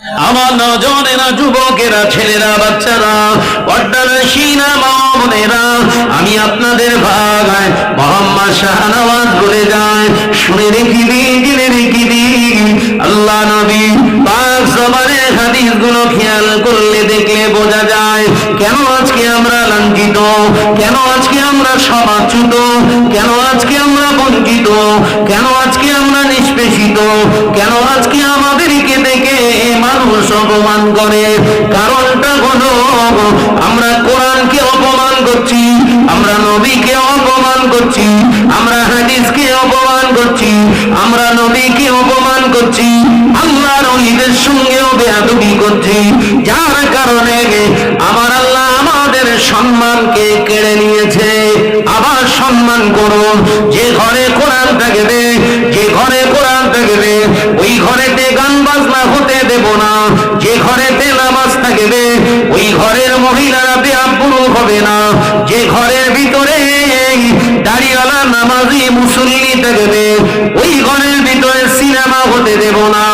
আমার নজনেরা যুবকেরা, ছেলেরা, বাচ্চারা পর্দাশীনা মা বোনেরা, আমি আপনাদের ভাগায় মোহাম্মদ শাহনওয়াজ বলে যায় শুনে রেখি দিই জেনে রেখি দিই আল্লাহ নবী খেয়াল করলে দেখলে বোঝা যায়, কেন আজকে আমরা লাঞ্ছিত? কেন আজকে আমরা সমাচ্যুত কেন আজকে আমরা বঞ্চিত? কেন আজকে আমরা নিষ্পেষিত? কেন আজকে আমাদেরকে মানুষ অপমান করে। কারণটা হলো, আমরা কোরআনকে অপমান করছি, আমরা নবীকে অপমান করছি, আমরা হাদিসকে অপমান করছি, আমরা নবীকে অপমান করছি আল্লাহর অলিদের সঙ্গেও বেয়াদবি করছি। যার কারণে আমার আল্লাহ আমাদের সম্মানকে কেড়ে নিয়েছে। আবার সম্মান করুন যে ঘরে কোরআন থাকবে যে ঘরে কোরআন থাকবে ওই ঘরেতে গান বাজনা হতে দেব না যে ঘরেতে নামাজ থাকবে ওই ঘরের মহিলারা বেআপুরু হবে না। যে ঘরের ভিতরে দাড়িওয়ালা নামাজি মুসল্লি থাকবে, ওই ঘরের ভিতরে সিনেমা হতে দেব না।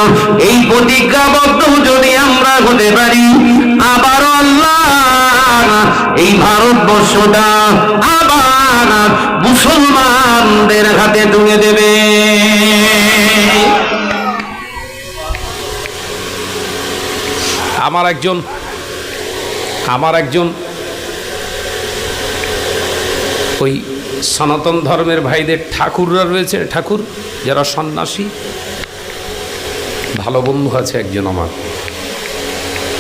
এই প্রতিজ্ঞাবদ্ধ যদি আমরা হতে পারি, আবার আল্লাহ এই ভারতবর্ষটা আবার মুসলমানদের হাতে তুলে দেবে। আমার একজন আমার একজন ওই সনাতন ধর্মের ভাইদের ঠাকুররা রয়েছে, ঠাকুর, যারা সন্ন্যাসী। ভালো বন্ধু আছে একজন আমার।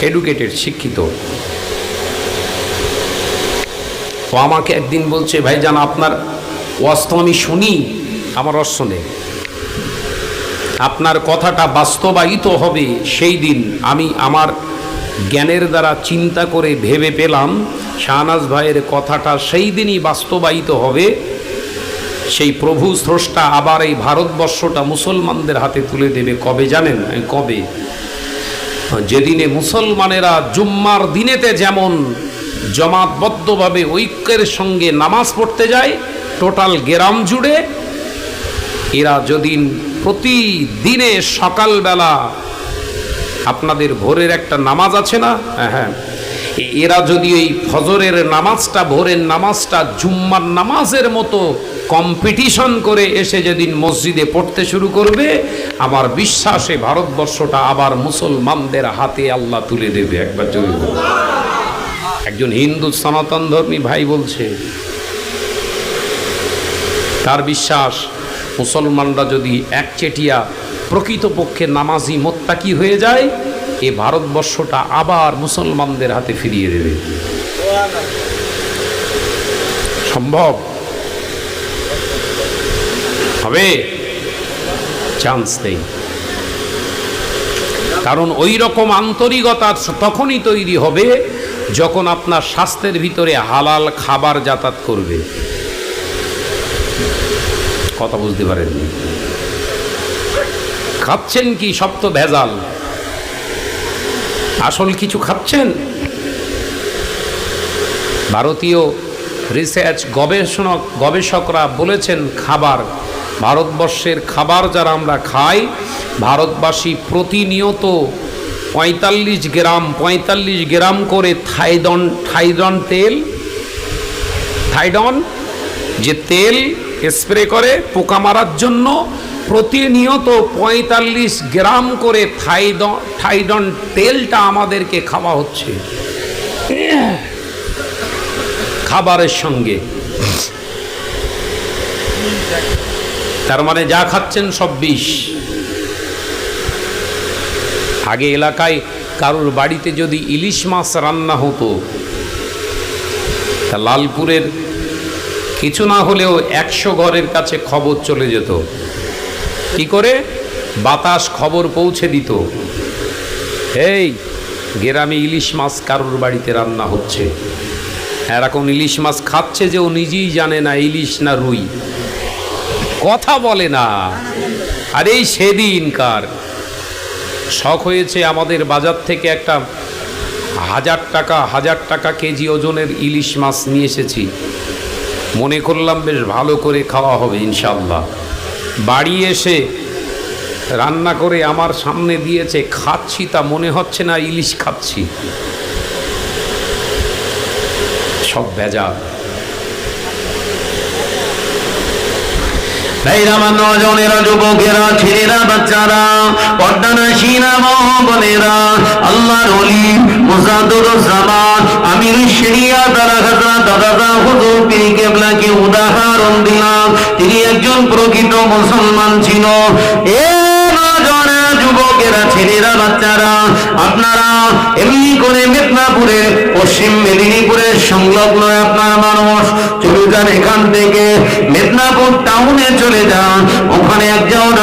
এডুকেটেড শিক্ষিত। ও আমাকে একদিন বলছে, ভাইজান, আপনার অস্ত আমি শুনি, আমার অস্ত নেই। আপনার কথাটা বাস্তবায়িত হবে সেই দিন আমি আমার জ্ঞানের দ্বারা চিন্তা করে ভেবে পেলাম, শাহনাজ ভাইয়ের কথাটা সেই দিনই বাস্তবায়িত হবে। সেই প্রভু স্রষ্টা আবার এই ভারতবর্ষটা মুসলমানদের হাতে তুলে দেবে। কবে জানেন? কবে? যেদিনে মুসলমানেরা জুম্মার দিনেতে যেমন জমাতবদ্ধভাবে ঐক্যের সঙ্গে নামাজ পড়তে যায়, টোটাল গ্রাম জুড়ে, এরা যদি প্রতিদিনে সকালবেলা আপনাদের ভোরের একটা নামাজ আছে না? হ্যাঁ হ্যাঁ। এরা যদি এই ফজরের নামাজটা, ভোরের নামাজটা, জুম্মার নামাজের মতো কম্পিটিশন করে এসে যেদিন মসজিদে পড়তে শুরু করবে, আমার বিশ্বাসে ভারতবর্ষটা আবার মুসলমানদের হাতে আল্লাহ তুলে দেবে। একবার বলুন। একজন হিন্দু সনাতন ধর্মী ভাই বলছে, তার বিশ্বাস মুসলমানরা যদি একচেটিয়া প্রকৃতপক্ষে নামাজি মোত্তাকি হয়ে যায়, এ ভারতবর্ষটা আবার মুসলমানদের হাতে ফিরিয়ে দেবে। সম্ভব? হবে? চান্স নেই। কারণ ওই রকম আন্তরিকতা তখনই তৈরি হবে যখন আপনার স্বাস্থ্যের ভিতরে হালাল খাবার যাতায়াত করবে। কথা বুঝতে পারেননি। খাচ্ছেন কি সব তো ভেজাল। আসল কিছু খাচ্ছেন? ভারতীয় রিসার্চ গবেষণা গবেষকরা বলেছেন, খাবার, ভারতবর্ষের খাবার যারা আমরা খাই, ভারতবাসী প্রতিনিয়ত পঁয়তাল্লিশ গ্রাম পঁয়তাল্লিশ গ্রাম করে থাইডন থাইডন তেল থাইডন যে তেল স্প্রে করে পোকা মারার জন্য প্রতিনিয়ত পঁয়তাল্লিশ গ্রাম করে থাইডন থাইডন তেলটা আমাদেরকে খাওয়া হচ্ছে। খাবারের সঙ্গে। তার মানে যা খাচ্ছেন সব বিষ। আগে এলাকায় কারোর বাড়িতে যদি ইলিশ মাছ রান্না হতো, তা লালপুরের কিছু না হলেও একশো ঘরের কাছে খবর চলে যেত। কি করে? বাতাস খবর পৌঁছে দিত। এই, গ্রামে ইলিশ মাছ কারোর বাড়িতে রান্না হচ্ছে। এরকম ইলিশ মাছ খাচ্ছে যে ও নিজেই জানে না ইলিশ না রুই। কথা বলে না। আর এই সেদিনকার শখ হয়েছে আমাদের বাজার থেকে একটা হাজার টাকা হাজার টাকা কেজি ওজনের ইলিশ মাছ নিয়ে এসেছি। মনে করলাম বেশ ভালো করে খাওয়া হবে ইনশাল্লাহ বাড়ি এসে রান্না করে আমার সামনে দিয়েছে, খাচ্ছি তা মনে হচ্ছে না ইলিশ খাচ্ছি। সব ভেজা ভাইরা আমার নজনেরা, যুবকেরা, ছেলেরা, বাচ্চারা পর্দানাসীনা মহবনেরা, আল্লাহর অলি। কেবলাকে উদাহরণ দিলাম। তিনি একজন প্রকৃত মুসলমান ছিল। এ যুবকেরা, ছেলেরা, বাচ্চারা, আপনারা এমনি করে মেদিনীপুরে, পশ্চিম মেদিনীপুরের সংলগ্ন আপনার মানুষ, চলে যান এখান থেকে। মেদিনীপুর টাউনে চলে যান। ওখানে একজন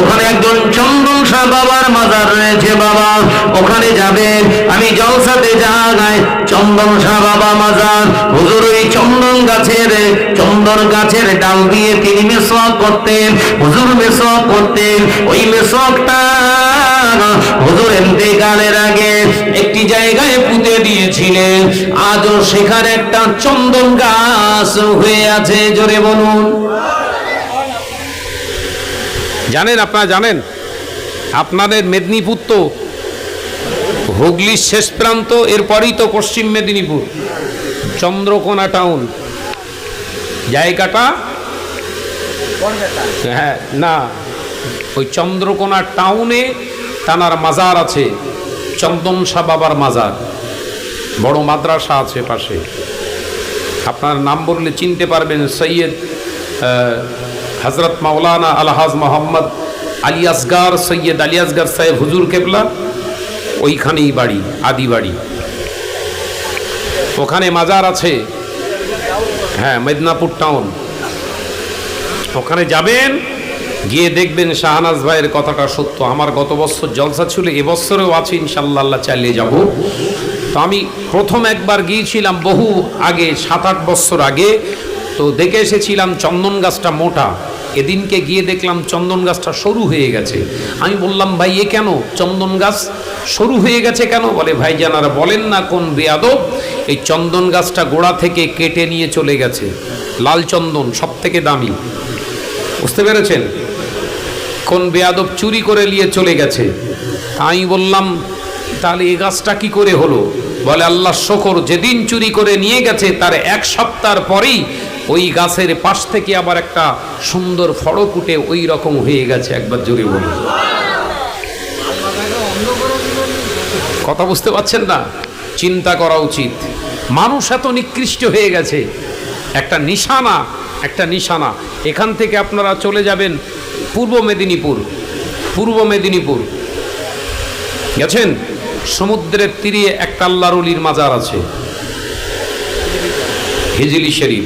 ওখানে একজন চন্দন শাহ বাবার মাজার রয়েছে বাবা। ওখানে যাবেন। আমি জলসাতে জাগায় চন্দন শাহ বাবা মাজার। হুজুর, ওই চন্দন গাছের চন্দন গাছের ডাল দিয়ে তিনি মেসওয়াক করতেন। হুজুর মেসওয়াক করতেন। ওই মেসওয়াকটা হুজুর ইন্তেকালের আগে একটি জায়গায় পুঁতে দিয়েছিলেন। আজও সেখানে একটা চন্দন গাছ হয়ে আছে জোরে বলুন। জানেন আপনারা জানেন আপনাদের মেদিনীপুর তো হুগলির শেষ প্রান্ত এরপরই তো পশ্চিম মেদিনীপুর চন্দ্রকোনা টাউন। জায়গাটা? হ্যাঁ না ওই চন্দ্রকোনা টাউনে তানার মাজার আছে, চন্দন শাহ বাবার মাজার। বড় মাদ্রাসা আছে পাশে। আপনার নাম বললে চিনতে পারবেন, সৈয়দ হজরত মাওলানা আলহাজ মোহাম্মদ আলী আসগার, সৈয়দ আলী আসগার সাহেব হুজুর কেবলা, ওইখানেই বাড়ি, আদি বাড়ি। ওখানে মাজার আছে। হ্যাঁ মেদিনীপুর টাউন। ওখানে যাবেন গিয়ে দেখবেন শাহনাজ ভাইয়ের কথাটা সত্য। আমার গত বছর জলসা ছিল এবছরেও আছে ইনশাল্লাহ আল্লাহ চালিয়ে যাব। তো আমি প্রথম একবার গিয়েছিলাম বহু আগে সাত আট বছর আগে। তো দেখে এসেছিলাম চন্দন গাছটা মোটা। এদিনকে গিয়ে দেখলাম চন্দন গাছটা সরু হয়ে গেছে। আমি বললাম, ভাই, এ কেন? চন্দন গাছ সরু হয়ে গেছে কেন? বলে ভাই জানারা বলেন না কোন বেয়াদব, এই চন্দন গাছটা গোড়া থেকে কেটে নিয়ে চলে গেছে। লাল চন্দন সব থেকে দামি। বুঝতে পেরেছেন? কোন বেয়াদব চুরি করে নিয়ে চলে গেছে। আমি বললাম, তাহলে এই গাছটা কি করে হলো? বলে, আল্লাহ শকর, যেদিন চুরি করে নিয়ে গেছে, তার এক সপ্তাহ পরেই ওই গাছের পাশ থেকে আবার একটা সুন্দর ফড়ক উঠে ওই রকম হয়ে গেছে, একবার জোরে বলুন। কথা বুঝতে পারছেন না? চিন্তা করা উচিত। মানুষ এত নিকৃষ্ট হয়ে গেছে। একটা নিশানা একটা নিশানা। এখান থেকে আপনারা চলে যাবেন পূর্ব মেদিনীপুর পূর্ব মেদিনীপুর। গেছেন? সমুদ্রের তীরে একটা আল্লাহরুলির মাজার আছে। হিজিলি শরীফ।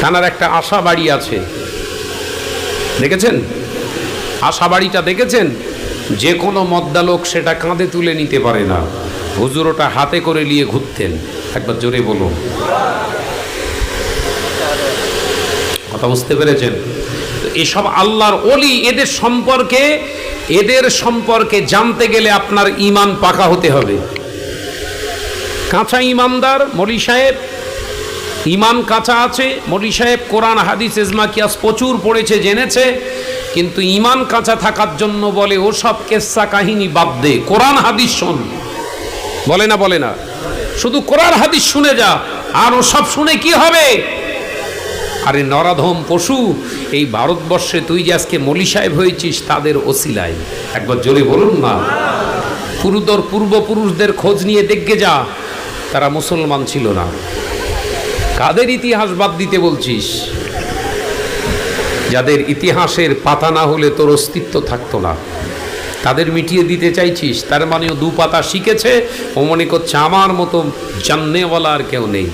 কানার একটা আশা বাড়ি আছে। দেখেছেন? আশা বাড়িটা দেখেছেন? যে কোনো মদ্দা লোক সেটা কাঁধে তুলে নিতে পারে না। হুজুর ওটা হাতে করে নিয়ে ঘুরতেন। একবার জোরে বলুন। কথা বুঝতে পেরেছেন? এসব আল্লাহর অলি এদের সম্পর্কে এদের সম্পর্কে জানতে গেলে আপনার ইমান পাকা হতে হবে। কাঁচা ইমানদার মলি সাহেব ইমান কাঁচা আছে। মলি সাহেব কোরআন, হাদিস এজমা কিয়াস প্রচুর পড়েছে, জেনেছে। কিন্তু ইমান কাঁচা থাকার জন্য বলে ওসব কেসা কাহিনী বাদ দে। কোরআন, হাদিস শোন। বলে না বলে না। শুধু কোরআন, হাদিস শুনে যা। আর ও সব শুনে কি হবে? আরে নরাধম পশু, এই ভারতবর্ষে তুই যে আজকে মলি সাহেব হয়েছিস, তাদের ওসিলায়। একবার জোরে বলুন না পুরুদর পূর্বপুরুষদের খোঁজ নিয়ে দেখে যা, তারা মুসলমান ছিল না। কাদের ইতিহাস বাদ দিতে বলছিস? যাদের ইতিহাসের পাতা না হলে তোর অস্তিত্ব থাকতো না। তাদের মিটিয়ে দিতে চাইছিস, তার মানেও দু পাতা শিখেছে, ও মনে করছে আমার মতো জাননেওয়ালা আর কেউ নেই।